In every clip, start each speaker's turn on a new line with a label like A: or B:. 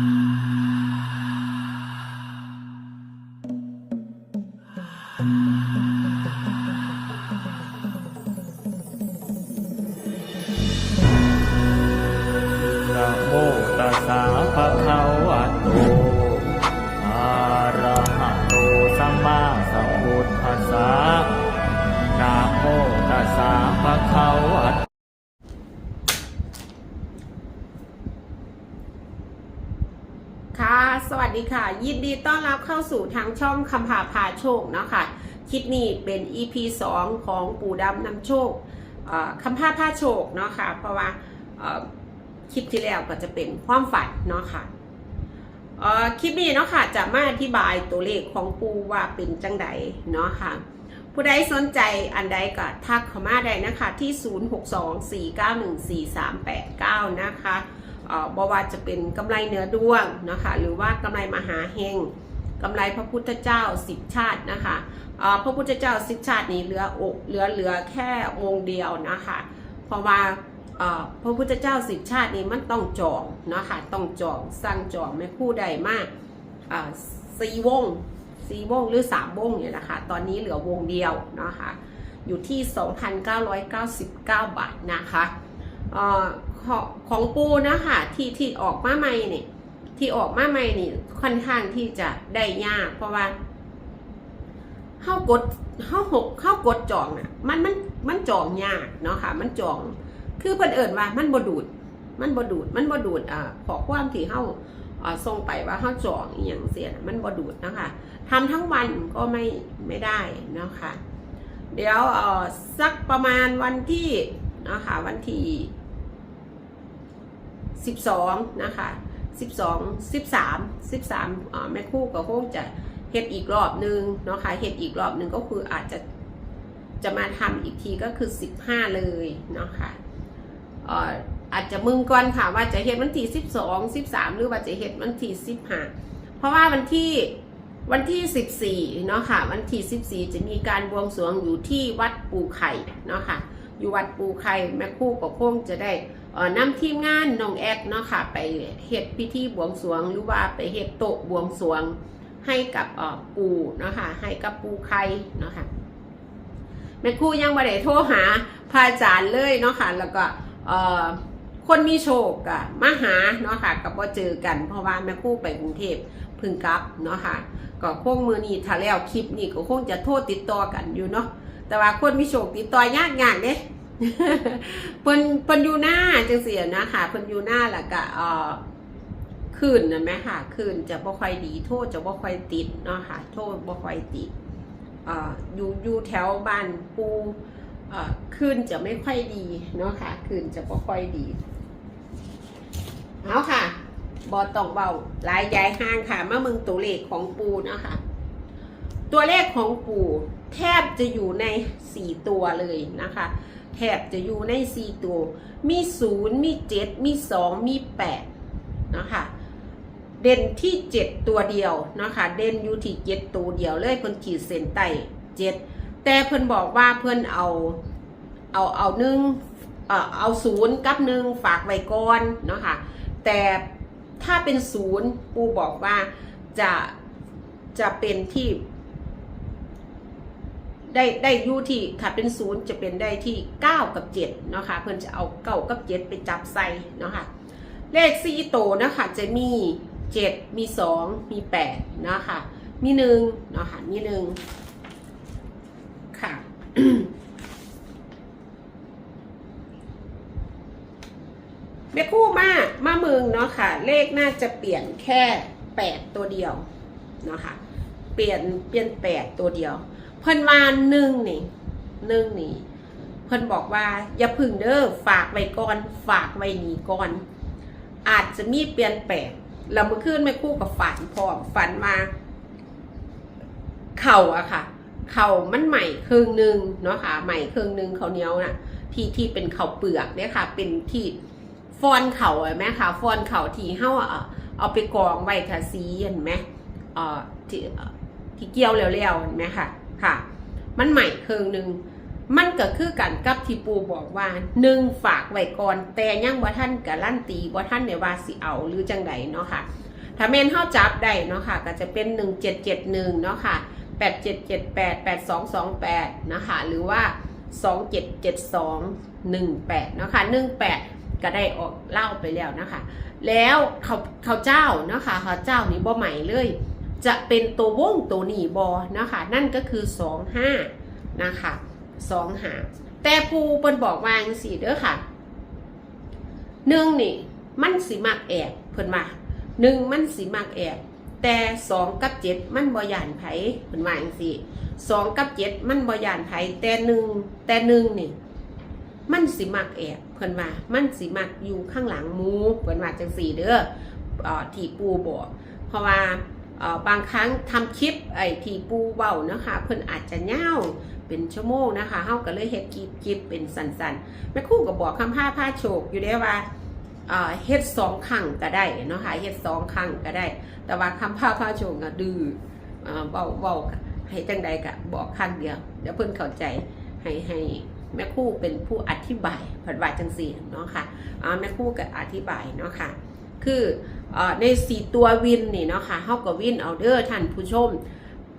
A: น ค่ะ
B: ยินดีต้อนรับเข้าสู่ทางช่องคำพาพาโชคเนาะค่ะคลิปนี้เป็น EP 2 ของปู่ดำนำโชคคำพาพาโชคเนาะค่ะเพราะว่าคลิปที่แล้วก็จะเป็นความฝันเนาะค่ะเอ่อคลิปนี้เนาะค่ะจะมาอธิบายตัวเลขของปูว่าเป็นจังใดเนาะค่ะผู้ใดสนใจอันใดก็ทักเข้ามาได้นะคะที่ 0624914389 นะคะ บว่าจะเป็นกำไรเนื้อดวงนะคะหรือว่ากำไรมหาเฮงกำไรพระพุทธเจ้าสิบชาตินะคะพระพุทธเจ้าสิบชาตินี้เหลืออกเหลือเหลือแค่องค์เดียวนะคะเพราะว่าพระพุทธเจ้าสิบชาตินี้มันต้องจองนะคะต้องจองสร้างจองไม่คู่ใดมากสี่วงสี่วงหรือสามวงเนี่ยนะคะตอนนี้เหลือวงเดียวนะคะอยู่ที่ 2,999 บาทนะคะ ของปูนะคะที่ที่ออกมาใหม่เนี่ยที่ออกมาใหม่นี่ค่อนข้างที่จะได้ยาก เพราะว่าเข้ากดเข้าหกเข้ากดจองน่ะ มันมันมันจองยากเนาะค่ะ มันจอง คือเพิ่นเอิ่นว่ามันบดูด มันบดูด มันบดูดอ่าขอความที่เฮาอ่าส่งไปว่าเฮาจองอีหยังเสียมันบดูดนะคะทำทั้งวันก็ไม่ไม่ได้นะคะเดี๋ยวอ่อสักประมาณวันที่นะคะวันที่ 12 นะคะ 12 13 13อ่าแม่คู่ก็คงจะเฮ็ดอีกรอบนึงเนาะค่ะเฮ็ดอีกรอบนึงก็คืออาจจะจะมาทำอีกทีก็คือ 15 เลยเนาะค่ะเอ่ออาจจะมึงก่อนค่ะว่าจะเฮ็ดวันที่ 12 13 หรือว่าจะเฮ็ดวันที่ 15 เพราะว่าวันที่วันที่ 14 เนาะค่ะ วันที่ 14 จะมีการบวงสรวงอยู่ที่วัดปูไข่เนาะค่ะ อยู่วัดปูไข่แม่คู่ก็คงจะได้ นำทีมงานน้องแอดเนาะค่ะไปเฮ็ดพิธีบวงสรวง หรือว่าไปเฮ็ดโต๊ะบวงสรวงให้กับออปู่เนาะค่ะให้กับปู่ไข่เนาะค่ะแม่ครูยังบ่ได้โทรหาพระอาจารย์เลยเนาะค่ะแล้วก็เออคนมีโชคอะมาหาเนาะค่ะกับว่าเจอกัน เพราะว่าแม่ครูไปกรุงเทพพึ่งกลับเนาะค่ะก็คงมือนี้ถ้าแล้วคลิปนี้ก็คงจะโทรติดต่อกันอยู่เนาะแต่ว่าคนมีโชคติดต่อยากยากๆเด้ เพิ่นเพิ่นอยู่หน้าจังเสียนะค่ะเพิ่นอยู่หน้าแล้วก็เอ่อคืนนะแม่ค่ะคืนจะบ่ค่อยดีโทษจะบ่ค่อยติดเนาะค่ะ โทษบ่ค่อยติดเอ่ออยู่อยู่แถวบ้านปูเอ่อคืนจะไม่ค่อยดีเนาะค่ะคืนจะบ่ค่อยดีเอาค่ะบ่ต้องเบาหลายยายห้างค่ะมามึงตัวเลขของปูเนาะค่ะตัวเลขของปูแทบจะอยู่ในสี่ตัวเลยนะคะ แทบจะอยู่ใน 4 ตัว มี 0 มี 7 มี 2 มี 8 นะคะ เด่นที่ 7 ตัวเดียวนะคะ เด่นอยู่ที่ 7 ตัวเดียวเลยเพิ่นขีดเส้นใต้7แต่เพิ่นบอกว่าเพิ่นเอา เอา เอาหนึ่งเอ่อเอาศูนย์กับหนึ่งฝากไว้ก่อนนะคะ แต่ถ้าเป็นศูนย์ปูบอกว่าจะจะเป็นที่ ได้ได้อยู่ที่ถ้าเป็นศูนย์จะเป็นได้ที่9กับ7เนาะค่ะเพื่อนจะเอาเก้ากับ7ไปจับใส่เนาะค่ะเลขสี่โตนะคะจะมี7มี2มี8เนาะค่ะมีหนึ่งเนาะค่ะมีหนึ่งค่ะแม่คู่มามาเมืองเนาะค่ะ เลขน่าจะเปลี่ยนแค่8ตัวเดียวเนาะค่ะเปลี่ยนเปลี่ยน8ตัวเดียว พิ่นมาหนึ่งนี่หนึ่งนี่เพิ่นบอกว่า อย่าพึ่งเด้อฝากไว้ก่อน ฝากไว้นี่ก่อน อาจจะมีเปลี่ยนแปลงแล้วเมื่อคืนแม่คู่กับฝันพร้อมฝันมา เข่าอะค่ะ เข่ามันใหม่ครึ่งหนึ่งเนาะค่ะ ใหม่ครึ่งหนึ่งเขาเนียวน่ะที่ที่เป็นเข่าเปลือกเนี่ยค่ะ เป็นที่ฟอนเข่าอะแม่ค่ะฟอนเข่าที่เฮาอะเอาไปกองไว้ทาสีเห็นไหมเอ่อที่เอ่อที่เกี่ยวแล้วๆเห็นไหมค่ะ ค่ะ มันใหม่เคืองหนึ่งมันก็คือกันกับที่ปูบอกว่าหนึ่งฝากไว้ก่อน แต่ยังบ่ท่านกับลั่นตีบ่ท่านในว่าสิเอาหรือจังใดเนาะค่ะ ถ้าเมนเท่าจับได้เนาะค่ะ ก็จะเป็น1771เจ็ดเจ็ดหนึ่งเนาะค่ะ8778 8228นะคะหรือว่า2772 18เนาะค่ะ18ก็ได้ออกเล่าไปแล้วนะคะ แล้วเขาเขาเจ้าเนาะค่ะเขาเจ้านี่บ่ใหม่เลย จะเป็นตัววงตัวหนีบอนะคะนั่นก็คือ25นะคะ2หาแต่ปูเปิ้นบอกว่างซี่เด้อค่ะหนึ่งนี่มันสิมักแอบเพิ่นว่าหนึ่งมันสิมักแอบแต่สองกับเจ็ดมันบ่ยานไผเพิ่นว่าจังซี่สองกับเจ็ดมันบ่ยานไผแต่หนึ่งแต่หนึ่งนี่มันสิมักแอบเพิ่นว่ามันสิมักอยู่ข้างหลังมูเพิ่นว่าจังซี่เด้ออที่ปูบอกเพราะว่า บางครั้งทำคลิปไอ้ที่ปูเว้านะคะเพิ่นอาจจะยาเป็นชั่วโมงนะคะเฮาก็เลยเฮ็ดคลิปคลิปเป็นสั้นๆแม่คู่ก็บอกคำผ้าผ้าโชคอยู่ได้ว่าเออเฮ็ดสองครั้งก็ได้เนาะค่ะเฮ็ดสองครั้งก็ได้ แต่ว่าคำผ้าผ้าโชคก็ดื้อเอ่อเว้าเว้าให้จังใดก็บอกครั้งเดียวเดี๋ยวเพิ่นเข้าใจให้ให้แม่คู่เป็นผู้อธิบายเพิ่นว่าจังซี่เนาะค่ะอ่าแม่คู่ก็อธิบายเนาะค่ะ คือในสี่ตัววินนี่เนาะค่ะเฮากับวินเอาเดอร์ท่านผู้ชม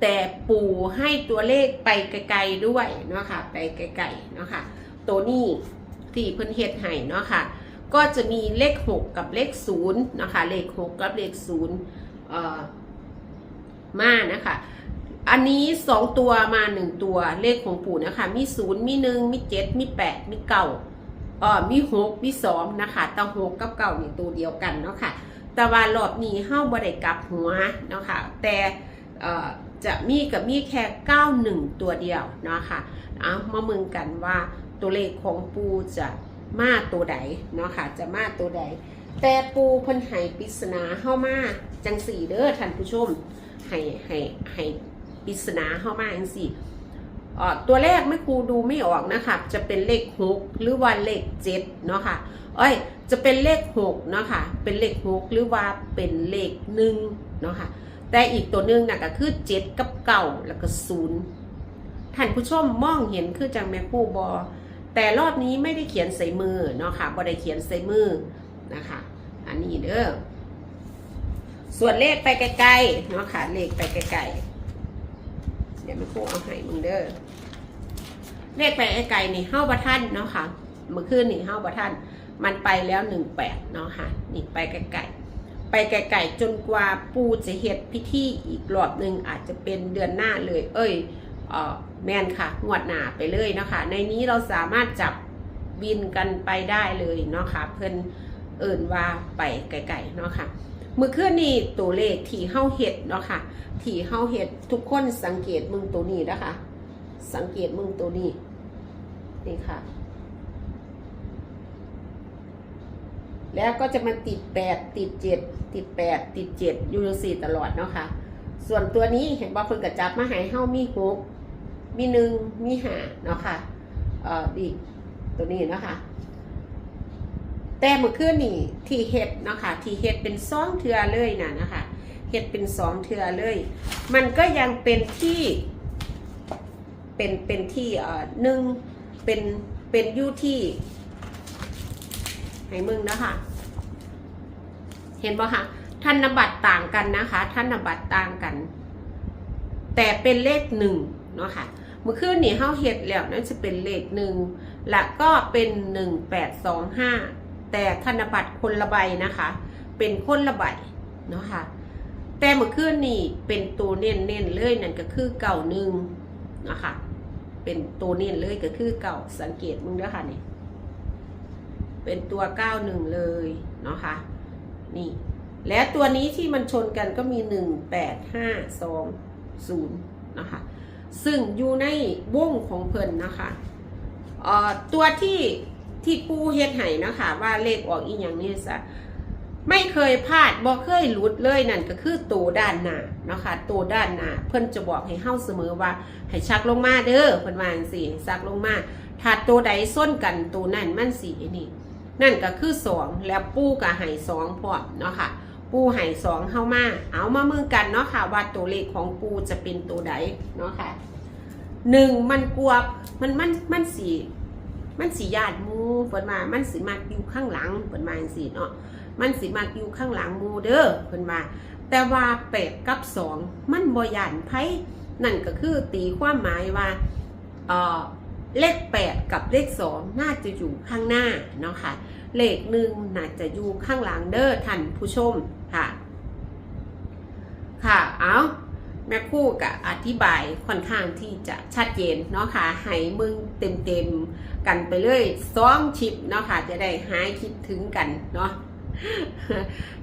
B: แต่ปู่ให้ตัวเลขไปไกลๆด้วยเนาะค่ะไปไกลๆเนาะค่ะตัวนี้ที่เพิ่นเฮ็ดให้เนาะค่ะก็จะมีเลข 6 กับเลข0นะคะเลข 6 กับเลข0เอ่อมานะคะอันนี้ 2 ตัวมา 1 ตัวเลขของปู่นะคะมี 0 มี 1 มี 7 มี 8 มี 9 อ่อมี6มี2นะคะแต่6กับ9นี่ตัวเดียวกันเนาะค่ะ แต่ว่ารอบนี้เฮาบ่ได้กลับหัวเนาะค่ะแต่เออจะมีกับมีแค่91ตัวเดียวเนาะค่ะเอามาเมืองกันว่าตัวเลขของปูจะมาตัวใดเนาะค่ะจะมาตัวใด แต่ปูพิ่นให้ปริศนาเฮามาจังสี่เด้อท่านผู้ชมให้ให้ให้ปริศนาเฮามาจังสี่ ตัวแรกไม่ครูดูไม่ออกนะคะ จะเป็นเลขหกหรือว่าเลขเจ็ดเนาะค่ะเอ้ย จะเป็นเลขหกเนาะค่ะ เป็นเลขหกหรือว่าเป็นเลขหนึ่งเนาะค่ะ แต่อีกตัวหนึ่งน่ะก็คือเจ็ดกับเก้าแล้วก็ศูนย์ท่านผู้ชมมองเห็นคือจังแม่ครู่บอแต่รอบนี้ไม่ได้เขียนใส่มือเนาะค่ะบ่ได้เขียนใส่มือนะคะ อันนี้เด้อส่วนเลขไปไกลๆเนาะค่ะเลขไปไกลๆ ดี๋ยวแม่ครูเอาให้มึงเด้อเลขไปไกลๆนี่เฮ้าบัท่านเนาะค่ะเมื่อคืนนี่เฮ้าบัท่าน มันไปแล้วหนึ่งแปดเนาะค่ะนี่ไปไกลๆไปไกลๆจนกว่าปูจะเฮ็ดพิธีอีกรอบหนึ่งอาจจะเป็นเดือนหน้าเลย เอ้ยเออแมนค่ะงวดหนาไปเลยเนาะคะในนี้เราสามารถจับบินกันไปได้เลยเนาะค่ะเพิ่นเอิ่นว่าไปไกลๆเนาะค่ะ มื่อคืนนี้ตัวเลขที่เฮาเฮ็ดเนาะค่ะที่เฮาเฮ็ดทุกคนสังเกตมึงตัวนี้นะคะ สังเกตมึงตัวนี้นี่ค่ะ แล้วก็จะมาติดแปดติดเจ็ดติดแปดติดเจ็ดอยู่จังสี่ตลอดเนาะค่ะ ส่วนตัวนี้เห็นบอกเพิ่นกระจับมาให้เฮามีหกมีหนึ่งมีห้าเนาะค่ะเอ่อดีตัวนี้เนาะค่ะ แต่เมื่อคืนนี่ที่เฮ็ดนะคะที่เฮ็ดเป็นสองเทือเลยนะนะคะเฮ็ดเป็นสองเทือเลย มันก็ยังเป็นที่ เป็นเป็นที่เอ่อหนึ่งเป็นเป็นอยู่ที่ให้มึงนะคะเห็นป่ะคะธนบัตรต่างกันนะคะธนบัตรต่างกัน แต่เป็นเลขหนึ่งเนาะค่ะเมื่อคืนนี่เฮาเฮ็ดแล้วนั่นจะเป็นเลขหนึ่งและก็เป็นหนึ่งแปดสองห้า แต่ธนบัตรคนละใบนะคะ เป็นคนละใบเนาะค่ะแต่เมื่อคืนนี่เป็นตัวเน้นเน้นๆเลยนั่นก็คือเก่าหนึ่งนะคะเป็นตัวเน้นเลยก็คือเก่าสังเกตมึงเด้อค่ะนี่เป็นตัว91เลยเนาะคะนี่และตัวนี้ที่มันชนกันก็มี1 8 5 2 0นะคะซึ่งอยู่ในวงของเพิ่นนะคะเอ่อตัวที่ ที่ปูเฮ็ดให้นะคะว่าเลขออกอีกอย่างนี้ซะไม่เคยพลาดบ่เคยหลุดเลยนั่นก็คือตัวด้านหน้านะคะตัวด้านหน้าเพิ่อนจะบอกให้เฮาเสมอว่า ให้ชักลงมาเด้อเพิ่อนว่าจังซี่ชักลงมาถ้าตัวใดส้นกันตัวนั้นมันสีนี่นั่นก็คือสองแล้วปูกับไห่สองพร้อมเนาะค่ะ ปูไห่สองเข้ามา เอามามือกันเนาะค่ะ ว่าตัวเลขของปูจะเป็นตัวใดเนาะค่ะหนึ่งมันกลัวมันมันมันสี มันสีญาติมูเปิดมามันสีมาอยู่ข้างหลังเปิดมาอย่างสีเนาะมันสิมักอยู่ข้างหลังมูเด้อเพิ่นว่าแต่ว่าแปดกับสองมันบ่ยานไผนั่นก็คือตีความหมายว่าเอ่อเลขแปดกับเลขสองน่าจะอยู่ข้างหน้าเนาะค่ะ เลขหนึ่งน่าจะอยู่ข้างหลังเด้อท่านผู้ชมค่ะ ค่ะเอา แม่คู่กับอธิบายค่อนข้างที่จะชัดเจนเนาะค่ะให้มึงเต็มๆกันไปเลยสองชิปเนาะค่ะจะได้หายคิดถึงกันเนาะ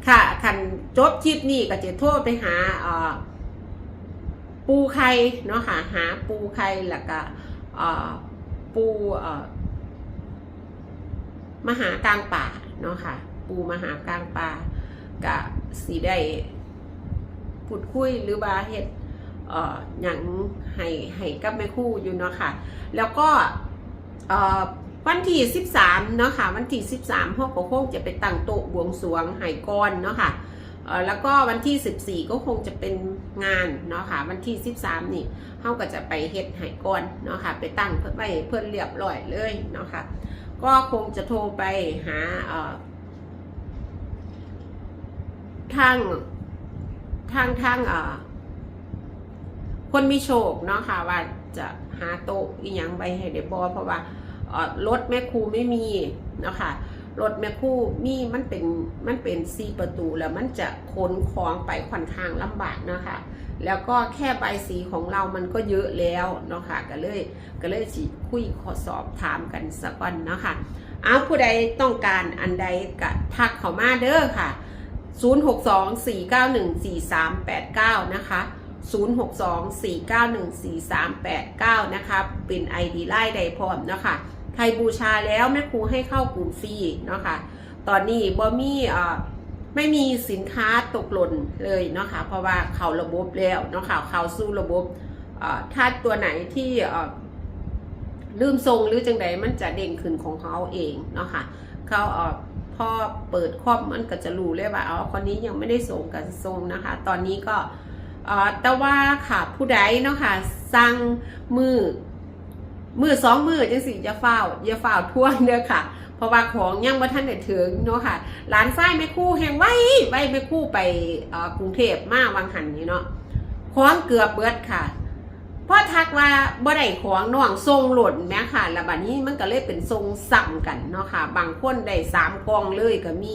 B: ค่ะคันจบคลิปนี้ก็จะโทรไปหาปูไข่เนาะค่ะหาปูไข่แล้วก็ปูมหากลางป่าเนาะค่ะ ปูมหากลางป่าก็สีได้พูดคุยหรือว่าเฮ็ด อ่อหยังให้ให้กับแม่คู่อยู่เนาะค่ะ แล้วก็วันที่ 13 เนาะค่ะ วันที่ 13พ่อก็คงจะไปตั้งโต๊ะบวงสรวงไห้กอนเนาะค่ะเอ่อแล้วก็วันที่ 14 ก็คงจะเป็นงานเนาะค่ะ วันที่ 13 นี่เฮาก็จะไปเฮ็ดไห้กอนเนาะค่ะ ไปตั้งเพื่อไว้เพื่อเรียบร้อยเลยเนาะค่ะ ก็คงจะโทรไปหาทางทางทางเอ่อ คนมีโชคเนาะค่ะว่าจะหาโต๊ะอีหยังไปให้ได้บอเพราะว่ารถแม่ครูไม่มีเนาะค่ะรถแม่ครูมีมันเป็นมันเป็นซีประตูแล้วมันจะขนของไปค่อนข้างลำบากเนาะค่ะแล้วก็แค่ใบสีของเรามันก็เยอะแล้วเนาะค่ะก็เลยก็เลยสิคุยขอสอบถามกันสักวันเนาะค่ะเอาผู้ใดต้องการอันใดก็ทักเข้ามาเด้อค่ะ 0624914389 นะคะ 0624914389 นะคะ เป็น ID ไล่ใดพร้อมเนาะคะใครบูชาแล้วแม่ครูให้เข้ากลุ่มฟรีเนาะคะตอนนี้บ่มีเอ่อไม่มีสินค้าตกหล่นเลยเนาะคะเพราะว่าเขาระบบแล้วเนาะคะเขาสู้ระบบถ้าตัวไหนที่ลืมทรงหรือจังใดมันจะเด้งขึ้นของเขาเองเนาะค่ะเขาพ่อพอเปิดครอบมันก็จะรู้เลยว่าอ๋อคนนี้ยังไม่ได้ส่งกันทรงนะคะ ตอนนี้ก็ แต่ว่าค่ะผู้ใดเนาะค่ะสั่งมือมือสองมือจังสิจะเฝ้าอย่าเฝ้าท่วงเด้อค่ะ เพราะว่าของยังบ่ทันได้ถึงเนาะค่ะร้านไส้แม่คู่แห่งไว้ไว้แม่คู่ไปกรุงเทพมาวังหันนี่เนาะของเกือบเบิดค่ะเพราะทักว่าบ่ได้ของน้องทรงหล่นแม่ค่ะแล้วบัดนี้มันก็เลยเป็นทรงสั่งกันเนาะค่ะ บางคนได้สามกองเลยก็มี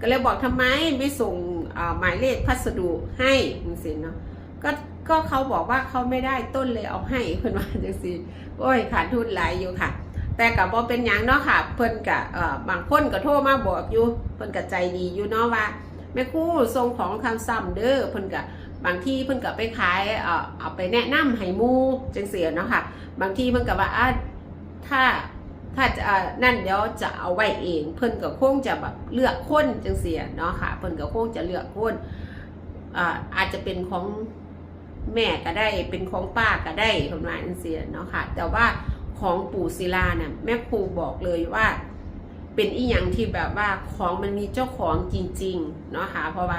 B: ก็เลยบอกทำไมไม่ส่ง หมายเลขพัสดุให้จังซี่เนาะก็ก็เขาบอกว่าเขาไม่ได้ต้นเลยเอาให้เพิ่นว่าจังซี่โอ้ยขาดทุนหลายอยู่ค่ะ แต่กับบ่เป็นหยังเนาะค่ะ เพิ่นกะเออบางคนก็โทรมาบอกอยู่เพิ่นก็ใจดีอยู่เนาะว่าแม่ครู่ส่งของคำซ้ำเด้อเพิ่นก็บบางที่เพิ่นก็ไปขายเอ่อเอาไปแนะนำให้มูจังซี่เนาะค่ะ บางที่เพิ่นก็ว่าถ้า ถ้าจะนั่นเดี๋ยวจะเอาไว้เอง เพิ่นก็คงจะแบบเลือกคนจังซี่เนาะค่ะ เพิ่นก็คงจะเลือกคนอาอาจจะเป็นของแม่ก็ได้เป็นของป้าก็ได้เพิ่นว่าจังซี่เนาะค่ะ แต่ว่าของปู่ศิลาเนี่ยแม่ครูบอกเลยว่า เป็นอีหยังที่แบบว่าของมันมีเจ้าของจริงๆเนาะค่ะ เพราะว่า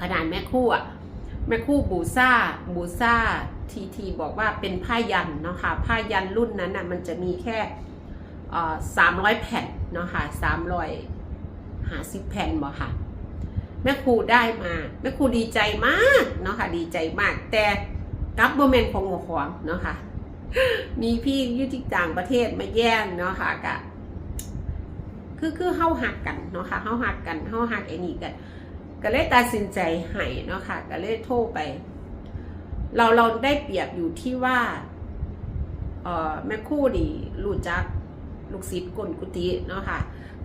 B: ขนาดแม่ครูอะแม่ครูบูซ่าบูซ่า ทีทีบอกว่าเป็นผ้ายันเนาะค่ะผ้ายันรุ่นนั้นน่ะมันจะมีแค่สามร้อยแผ่นเนาะค่ะสามร้อยหาสิบแผ่นบ่ค่ะ แม่ครูได้มาแม่ครูดีใจมากเนาะค่ะดีใจมาก แต่กับโมเมนต์ของหัวของเนาะค่ะมีพี่ยุติต่างประเทศมาแย่งเนาะค่ะกะคือคือเฮาหักกันเนาะค่ะเฮาหักกันเฮาหักไอ้นี่กัน ก็เลยตัดสินใจให้เนาะค่ะ ก็เลยโทรไป เราเราได้เปรียบอยู่ที่ว่าเออแม่คู่ดีรู้จักลูกศิษย์กลกุฏิเนาะค่ะ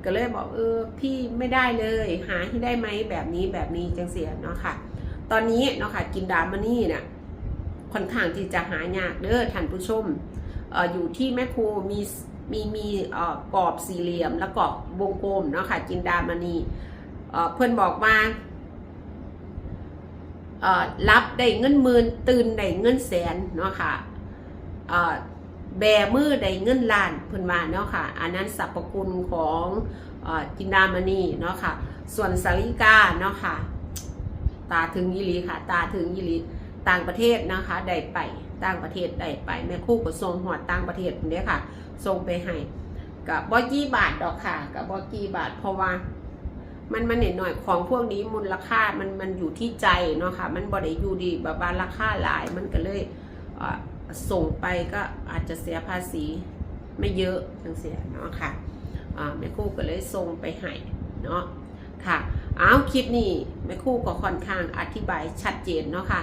B: ก็เลยบอกเออพี่ไม่ได้เลย หาให้ได้ไหมแบบนี้แบบนี้จังเสียเนาะค่ะ ตอนนี้เนาะค่ะกินดามานี่เนี่ยค่อนข้างที่จะหายากเด้อท่านผู้ชมอออยู่ที่แม่ครูมีมีมีกรอบสี่เหลี่ยมและกรอบวงกลมเนาะค่ะจินดามณีเเพื่อนบอกว่า รับได้เงินหมื่นตื่นได้เงินแสนเนาะค่ะเอ่อแบมือได้เงินล้านเพื่นว่าเนาะค่ะ อันนั้นสรรพคุณของอจินดามณีเนาะค่ะ ส่วนสาริกาเนาะค่ะ ตาถึงยิลีค่ะ ตาถึงยิลีต่างประเทศนะคะได้ไปต่างประเทศได้ไปแม่คู่ก็ส่งหอดต่างประเทศคนนี้ค่ะส่งไปให้กับบอกี้บาทดอกค่ะกับบอกี้บาทเพราะว่า มันมันเน็ตหน่อยของพวกนี้มูลค่ามันมันอยู่ที่ใจเนาะค่ะมันบริยูดีแบบาราคาหลายมันก็เลยส่งไปก็อาจจะเสียภาษีไม่เยอะจังเสียเนาะค่ะอ่าแม่คู่ก็เลยส่งไปให้เนาะค่ะอ้าวคลิปนี้แม่คู่ก็ค่อนข้างอธิบายชัดเจนเนาะค่ะ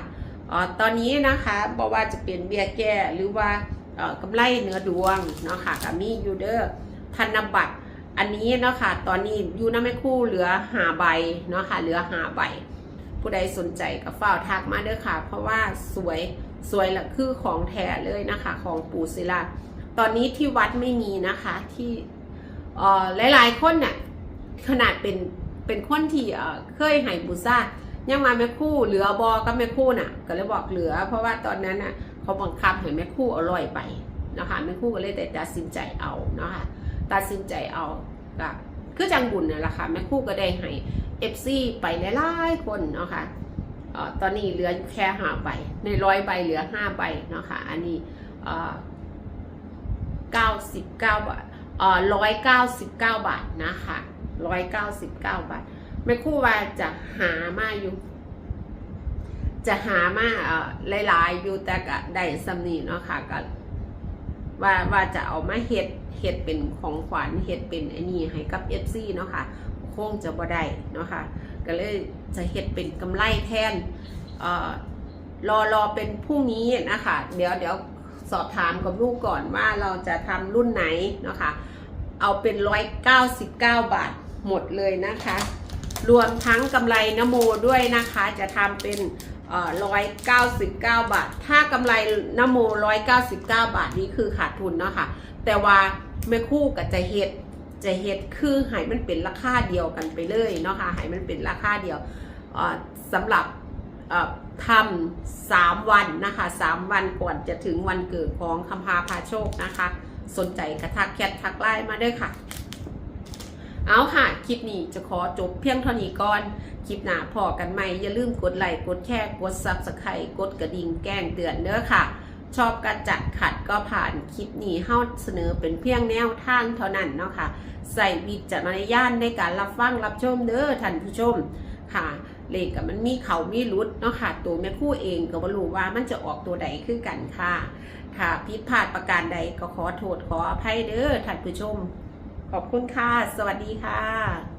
B: อ่าตอนนี้นะคะบอกว่าจะเป็นเบี้ยแก้หรือว่าเอ่อกำไรเนื้อดวงเนาะค่ะกับมีอยู่เด้อธนบัตร อันนี้เนาะค่ะ ตอนนี้อยู่น้ำแม่คู่เหลือหาใบเนาะค่ะ เหลือหาใบ ผู้ใดสนใจก็เฝ้าทักมาเด้อค่ะ เพราะว่าสวยสวยละคือของแท้เลยนะคะ ของปูศิลาตอนนี้ที่วัดไม่มีนะคะที่เอ่อหลายๆคนน่ะขนาดเป็นเป็นคนที่เคยให้บูซ่ายังมาแม่คู่เหลือบอก็แม่คู่น่ะ ก็เลยบอกเหลือ เพราะว่าตอนนั้นน่ะเขาบังคับให้แม่คู่อาลอยไปนะคะแม่คู่ก็เลยแต่ตัดสินใจเอาเนาะค่ะ ตัดสินใจเอาก็คือจังบุญนี่แหละค่ะแม่คู่ก็ได้ให้เอฟซีไปหลายๆคนเนาะค่ะเอ่อตอนนี้เหลือแค่ห้าใบในร้อยใบเหลือห้าใบเนาะค่ะอันนี้เก้าสิบเก้าบาทร้อยเก้าสิบเก้าบาทนะคะร้อยเก้าสิบเก้าบาทแม่คู่ว่าจะหามาอยู่จะหามาเอ่อหลายๆอยู่แต่ก็ได้สำนีเนาะค่ะก็ว่าว่าจะเอามาเฮ็ด เฮ็ดเป็นของขวัญเฮ็ดเป็นไอ้นี่ให้กับ FC เนาะค่ะคงจะบ่ได้เนาะค่ะก็เลยจะเฮ็ดเป็นกำไรแทนเอ่อรอรอเป็นพรุ่งนี้นะคะเดี๋ยวเดี๋ยวสอบถามกับลูกก่อนว่าเราจะทำรุ่นไหนเนาะค่ะเอาเป็น199บาทหมดเลยนะคะ รวมทั้งกำไรนโมด้วยนะคะ จะทำเป็น ร้อยเก้าสิบเก้าบาท ถ้ากำไรนโมร้อยเก้าสิบเก้าบาทนี้คือขาดทุนเนาะค่ะ แต่ว่าไม่คู่กับจะเฮ็ดจะเฮ็ดคือให้มันเป็นราคาเดียวกันไปเลยเนาะค่ะให้มันเป็นราคาเดียวสำหรับทำสามวันนะคะสามวันก่อนจะถึงวันเกิดของคำพาพาโชคนะคะ สนใจกระทักแคททักไลน์มาด้วยค่ะ เอาค่ะ คลิปนี้จะขอจบเพียงเท่านี้ก่อน คลิปหน้าพอกันไหม อย่าลืมกดไลค์ กดแชร์ กดซับสไครต์กดกระดิ่งแก้งเตือนเด้อค่ะ ชอบการจัดขัดก็ผ่านคลิปนี้เฮาเสนอเป็นเพียงแนวทางเท่านั้นเนาะค่ะ ใส่วิจารณญาณในการรับฟังรับชมเด้อท่านผู้ชมค่ะเลขกับมันมีเขามีรุดเนาะค่ะ ตัวแม่คู่เองก็บ่รู้ว่ามันจะออกตัวใดคือกันค่ะค่ะผิดพลาดประการใดก็ขอโทษขออภัยเด้อท่านผู้ชม ขอบคุณค่ะ สวัสดีค่ะ